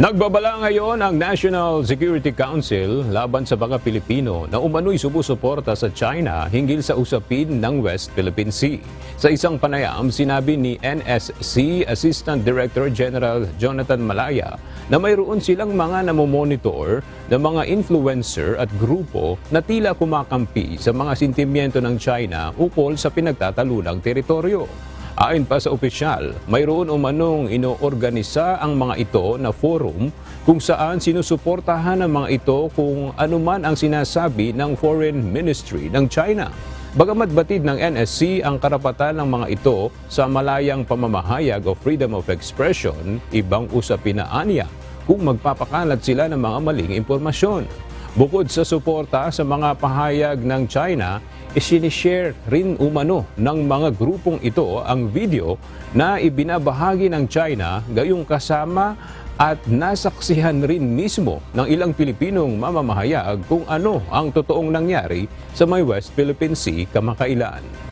Nagbabala ngayon ang National Security Council laban sa mga Pilipino na umano'y sumusuporta sa China hinggil sa usapin ng West Philippine Sea. Sa isang panayam, sinabi ni NSC Assistant Director General Jonathan Malaya na mayroon silang mga namomonitor na mga influencer at grupo na tila kumakampi sa mga sentimiento ng China ukol sa pinagtatalunang teritoryo. Ayon pa sa opisyal, mayroon umanong inoorganisa ang mga ito na forum kung saan sinusuportahan ng mga ito kung anuman ang sinasabi ng Foreign Ministry ng China. Bagamat batid ng NSC ang karapatan ng mga ito sa malayang pamamahayag o freedom of expression, ibang usapin na aniya kung magpapakalat sila ng mga maling impormasyon. Bukod sa suporta sa mga pahayag ng China, isinishare rin umano ng mga grupong ito ang video na ibinabahagi ng China gayong kasama at nasaksihan rin mismo ng ilang Pilipinong mamamahayag kung ano ang totoong nangyari sa may West Philippine Sea kamakailan.